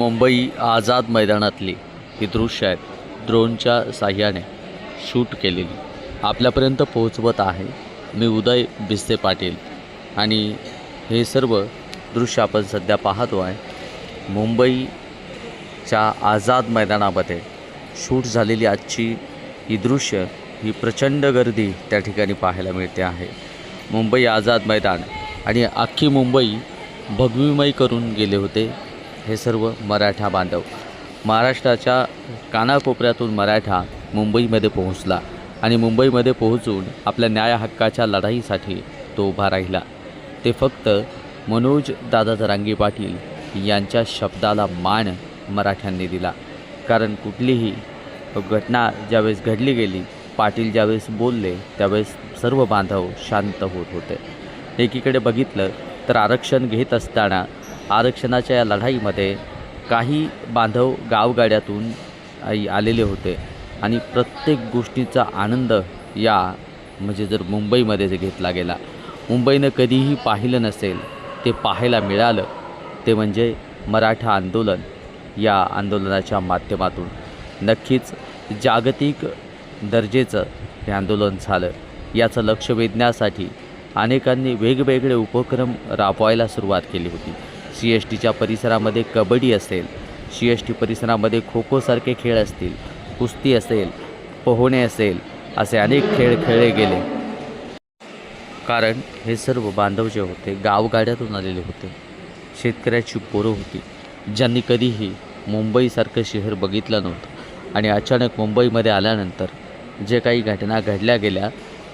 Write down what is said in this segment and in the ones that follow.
मुंबई आझाद मैदानातली ही दृश्य आहेत ड्रोनच्या साह्याने शूट केलेली. आपल्यापर्यंत पोहोचवत आहे मी उदय बिस्ते पाटील. आणि हे सर्व दृश्य आपण सध्या पाहतो आहे. मुंबईच्या आझाद मैदानामध्ये शूट झालेली आजची ही दृश्य ही प्रचंड गर्दी त्या ठिकाणी पाहायला मिळते आहे. मुंबई आझाद मैदान आणि अख्खी मुंबई भगवीमय करून गेले होते. हे सर्व मराठा बांधव. महाराष्ट्राच्या कानाकोपऱ्यातून मराठा मुंबईमध्ये पोहोचला आणि मुंबईमध्ये पोहोचून आपल्या न्याय हक्काच्या लढाईसाठी तो उभा राहिला. ते फक्त मनोज दादा जरांगे पाटील यांच्या शब्दाला मान मराठ्यांनी दिला. कारण कुठलीही घटना ज्यावेळेस घडली गेली पाटील ज्यावेळेस बोलले त्यावेळेस सर्व बांधव शांत होत होते. एकीकडे बघितलं तर आरक्षण घेत असताना आरक्षणाच्या या लढाईमध्ये काही बांधव गावगाड्यातून आलेले होते. आणि प्रत्येक गोष्टीचा आनंद या म्हणजे जर मुंबईमध्ये जे घेतला गेला. मुंबईनं कधीही पाहिलं नसेल ते पाहायला मिळालं ते म्हणजे मराठा आंदोलन या आंदोलनाच्या माध्यमातून. नक्कीच जागतिक दर्जेचं हे आंदोलन झालं. याचं लक्ष वेधण्यासाठी अनेकांनी वेगवेगळे उपक्रम राबवायला सुरुवात केली होती. सी एस टीच्या परिसरामध्ये कबड्डी असेल सी एस टी परिसरामध्ये खो खोसारखे खेळ असतील कुस्ती असेल पोहणे असेल असे अनेक खेळ खेळले गेले. कारण हे सर्व बांधव जे होते गावगाड्यातून आलेले होते. शेतकऱ्याची पोरं होती. ज्यांनी कधीही मुंबईसारखं शहर बघितलं नव्हतं. आणि अचानक मुंबईमध्ये आल्यानंतर जे काही घटना घडल्या गेल्या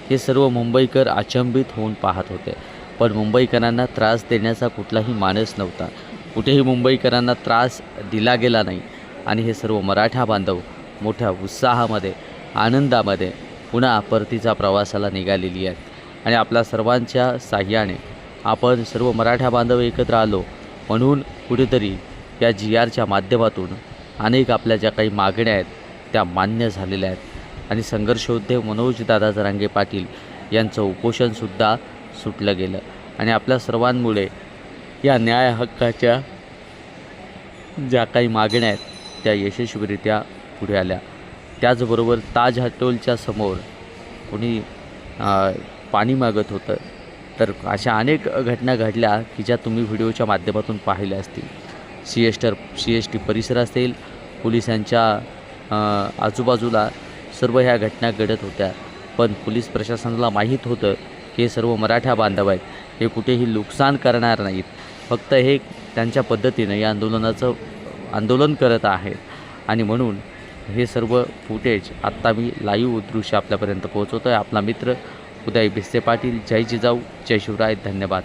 हे सर्व मुंबईकर अचंबित होऊन पाहत होते. पण मुंबईकरांना त्रास देण्याचा कुठलाही मानस नव्हता. कुठेही मुंबईकरांना त्रास दिला गेला नाही. आणि हे सर्व मराठा बांधव मोठ्या उत्साहामध्ये आनंदामध्ये पुन्हा परतीचा प्रवासाला निघालेली आहेत. आणि आपल्या सर्वांच्या साह्याने आपण सर्व मराठा बांधव एकत्र आलो म्हणून कुठेतरी या जी आरच्या माध्यमातून अनेक आपल्या ज्या काही मागण्या आहेत त्या मान्य झालेल्या आहेत. आणि संघर्षोद्धे मनोज दादा जरांगे पाटील यांचं उपोषणसुद्धा सुटलं गेलं. आणि आपल्या सर्वांमुळे या न्याय हक्काच्या ज्या काही मागण्या आहेत त्या यशस्वीरित्या पुढे आल्या. त्याचबरोबर ताज हॉटेलच्या समोर कोणी पाणी मागत होतं. तर अशा अनेक घटना घडल्या की ज्या तुम्ही व्हिडिओच्या माध्यमातून पाहिल्या असतील. C S T C S T परिसर असेल पोलिसांच्या आजूबाजूला सर्व ह्या घटना घडत होत्या. पण पोलीस प्रशासनाला माहीत होतं हे सर्व मराठा बांधव आहेत. हे कुठेही नुकसान करणार नाहीत. फक्त हे त्यांच्या पद्धतीनं या आंदोलनाचं आंदोलन करत आहेत. आणि म्हणून हे सर्व फुटेज आत्ता मी लाईव्ह दृश्य आपल्यापर्यंत पोहोचवतो आहे आपला मित्र उदय भिस्ते पाटील. जय जिजाऊ. जय शिवराय. धन्यवाद.